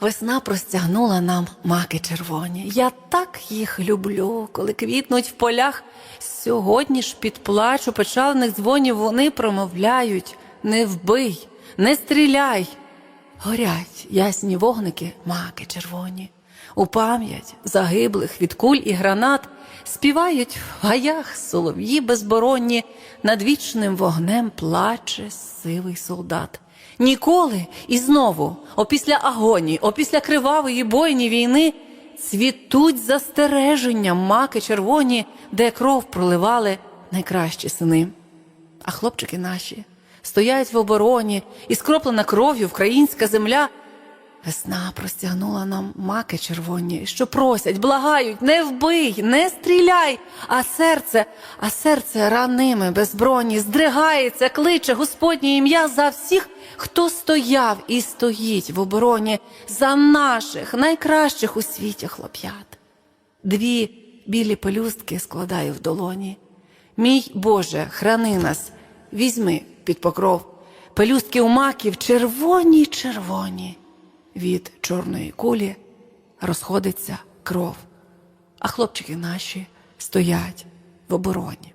Весна простягнула нам маки червоні. Я так їх люблю, коли квітнуть в полях. Сьогодні ж під плачу печальних дзвонів вони промовляють не вбий, не стріляй. Горять ясні вогники, маки червоні. У пам'ять загиблих від куль і гранат співають в гаях солов'ї безборонні, над вічним вогнем плаче сивий солдат. Ніколи і знову, опісля агонії, опісля кривавої бойні війни, цвітуть застереження маки червоні, де кров проливали найкращі сини. А хлопчики наші стоять в обороні, і скроплена кров'ю українська земля. Весна простягнула нам маки червоні, що просять, благають, не вбий, не стріляй, а серце, а серце раними безброні здригається, кличе Господнє ім'я за всіх, хто стояв і стоїть в обороні, за наших найкращих у світі хлоп'ят. Дві білі пелюстки складаю в долоні. Мій Боже, храни нас, візьми під покров. Пелюстки у маків червоні, червоні. Від чорної кулі розходиться кров, а хлопчики наші стоять в обороні.